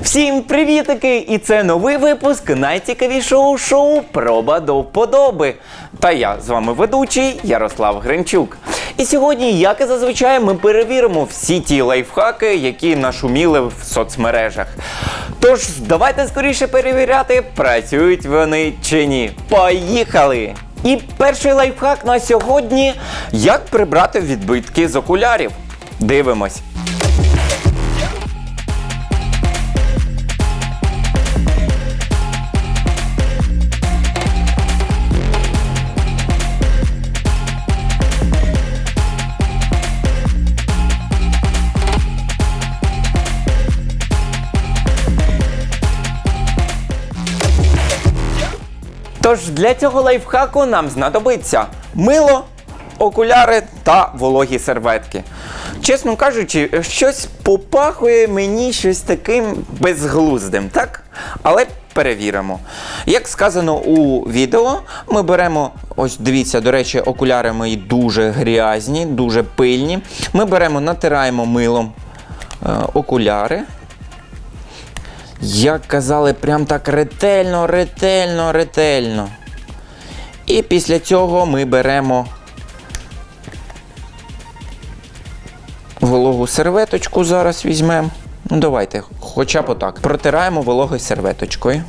Всім привітики! І це новий випуск найцікавішого шоу Проба до вподоби. Та я з вами ведучий Ярослав Гринчук. І сьогодні, як і зазвичай, ми перевіримо всі ті лайфхаки, які нашуміли в соцмережах. Тож, давайте скоріше перевіряти, працюють вони чи ні. Поїхали! І перший лайфхак на сьогодні як прибрати відбитки з окулярів. Дивимось. Тож для цього лайфхаку нам знадобиться мило, окуляри та вологі серветки. Чесно кажучи, щось попахує мені щось таким безглуздим, так? Але перевіримо. Як сказано у відео, ми беремо, ось дивіться, до речі, окуляри мої дуже грязні, дуже пильні. Ми беремо, натираємо милом е, окуляри. Як казали, прям так ретельно, ретельно, ретельно. І після цього ми беремо вологу серветочку, зараз візьмемо. Ну, давайте, хоча б отак. Протираємо вологою серветочкою.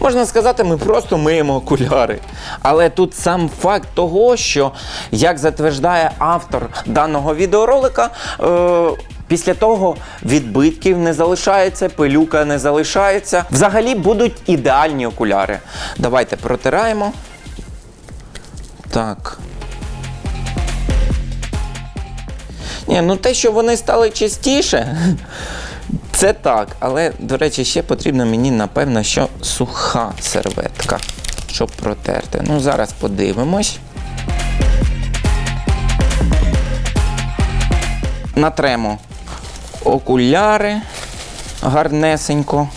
Можна сказати, ми просто миємо окуляри. Але тут сам факт того, що, як затверджує автор даного відеоролика, е, після того відбитків не залишається, пилюка не залишається. Взагалі будуть ідеальні окуляри. Давайте протираємо. Так. Ні, ну те, що вони стали чистіше, це так. Але, до речі, ще потрібно мені, напевно, що суха серветка, щоб протерти. Ну, зараз подивимось. Натремо окуляри гарнесенько.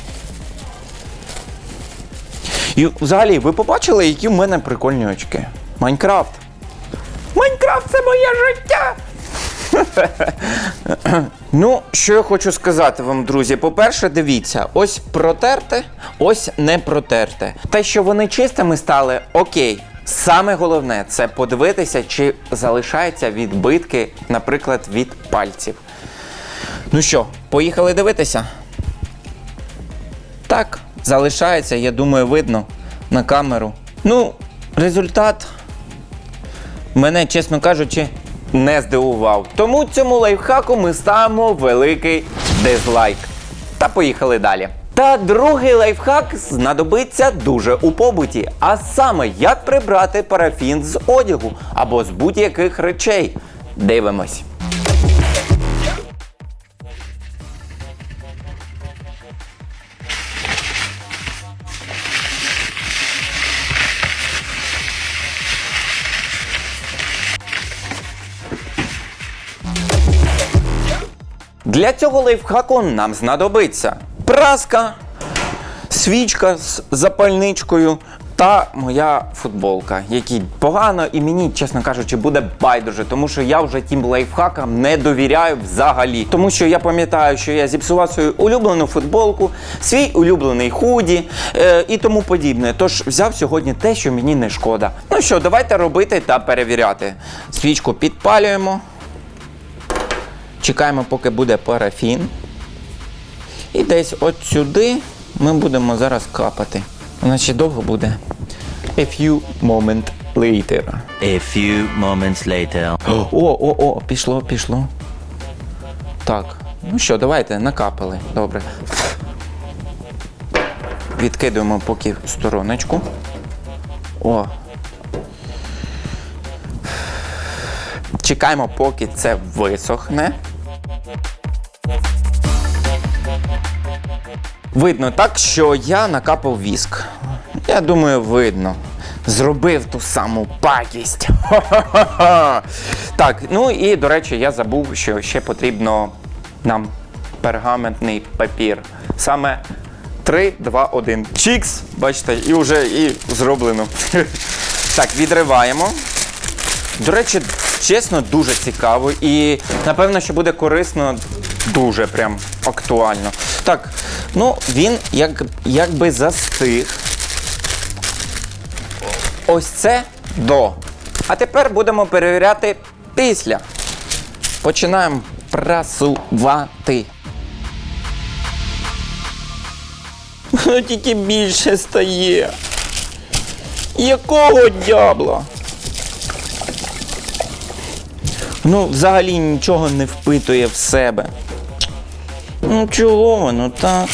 І взагалі, ви побачили, які в мене прикольні очки? Майнкрафт. Майнкрафт це моє життя! ну, що я хочу сказати вам, друзі. По-перше, дивіться, ось протерте, ось не протерте. Те, що вони чистими стали, окей. Саме головне це подивитися, чи залишаються відбитки, наприклад, від пальців. Ну що, поїхали дивитися? Так, залишається, я думаю, видно на камеру. Ну, результат мене, чесно кажучи, не здивував. Тому цьому лайфхаку ми ставимо великий дизлайк. Та поїхали далі. Та другий лайфхак знадобиться дуже у побуті, а саме як прибрати парафін з одягу або з будь-яких речей. Дивимось. Для цього лайфхаку нам знадобиться праска, свічка з запальничкою та моя футболка, якій погано і мені, чесно кажучи, буде байдуже, тому що я вже тим лайфхакам не довіряю взагалі. Тому що я пам'ятаю, що я зіпсував свою улюблену футболку, свій улюблений худі е, і тому подібне. Тож взяв сьогодні те, що мені не шкода. Ну що, давайте робити та перевіряти. Свічку підпалюємо. Чекаємо, поки буде парафін. І десь от сюди ми будемо зараз капати. Вона ще довго буде. A few moment later. A few moments later. О, о, о, пішло, пішло. Так. Ну що, давайте, накапали. Добре. Відкидуємо поки стороночку. О. Чекаємо, поки це висохне. Видно так, що я накапав віск. Я думаю, видно. Зробив ту саму пакість. Так, ну і до речі, я забув, що ще потрібно нам пергаментний папір. Саме 3, 2, 1. Чікс, бачите, і вже і зроблено. Так, відриваємо. До речі, чесно, дуже цікаво і напевно, що буде корисно дуже прям актуально. Так, ну він як, якби застиг. Ось це до. А тепер будемо перевіряти після. Починаємо прасувати. Воно тільки більше стає. Якого дябла? Ну, взагалі нічого не впитує в себе. Ну, чого воно так?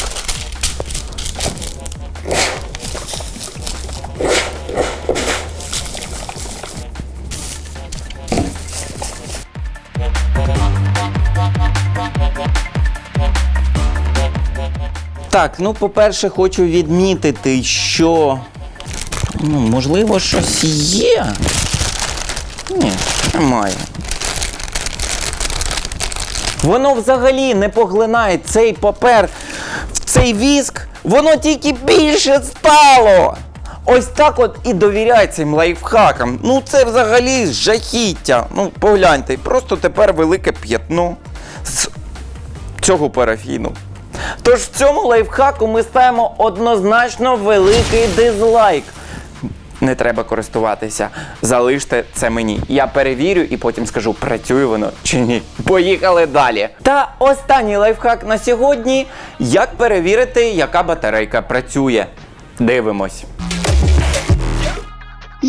Так, ну, по-перше, хочу відмітити, що ну, можливо, щось є. Ні, немає. Воно взагалі не поглинає цей папер, цей віск, воно тільки більше стало. Ось так от і довіряй цим лайфхакам. Ну це взагалі жахіття. Ну, погляньте, просто тепер велике п'ятно з цього парафіну. Тож в цьому лайфхаку ми ставимо однозначно великий дизлайк. Не треба користуватися. Залиште це мені. Я перевірю і потім скажу, працює воно чи ні. Поїхали далі. Та останній лайфхак на сьогодні: як перевірити, яка батарейка працює. Дивимось.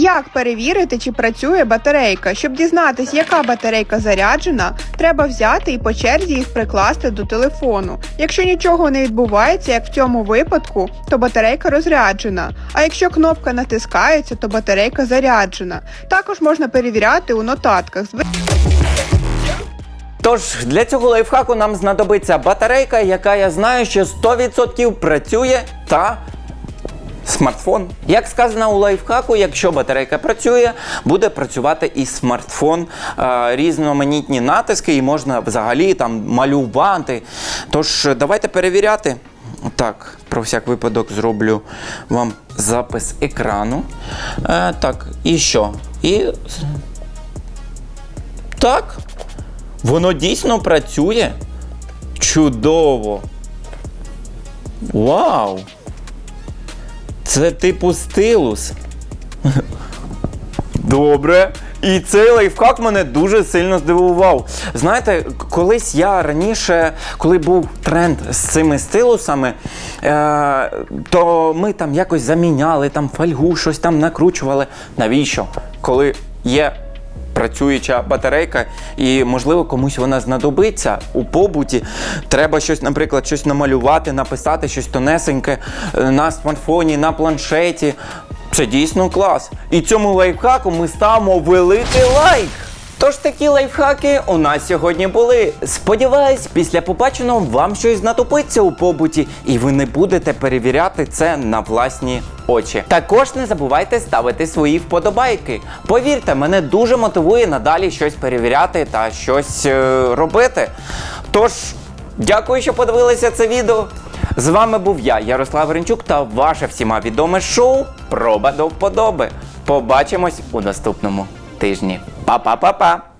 Як перевірити, чи працює батарейка? Щоб дізнатись, яка батарейка заряджена, треба взяти і по черзі їх прикласти до телефону. Якщо нічого не відбувається, як в цьому випадку, то батарейка розряджена. А якщо кнопка натискається, то батарейка заряджена. Також можна перевіряти у нотатках. Тож для цього лайфхаку нам знадобиться батарейка, яка я знаю, що 100% працює, та смартфон. Як сказано у лайфхаку, якщо батарейка працює, буде працювати і смартфон, е, різноманітні натиски, і можна взагалі там малювати. Тож давайте перевіряти. Так, про всяк випадок зроблю вам запис екрану. Е, так, і що? І так, воно дійсно працює. Чудово. Вау! Це типу стилус. Добре. І цей лайфхак мене дуже сильно здивував. Знаєте, колись я раніше, коли був тренд з цими стилусами, е- то ми там якось заміняли там фольгу, щось там накручували. Навіщо? Коли є працююча батарейка, і можливо комусь вона знадобиться у побуті. Треба щось, наприклад, щось намалювати, написати щось тонесеньке е, на смартфоні, на планшеті. Це дійсно клас. І цьому лайфхаку ми ставимо великий лайк. Тож такі лайфхаки у нас сьогодні були. Сподіваюсь, після побаченого вам щось натопиться у побуті, і ви не будете перевіряти це на власні очі. Також не забувайте ставити свої вподобайки. Повірте, мене дуже мотивує надалі щось перевіряти та щось е, робити. Тож, дякую, що подивилися це відео. З вами був я, Ярослав Гринчук, та ваше всіма відоме шоу Проба до вподоби. Побачимось у наступному тижні. Па-па-па-па!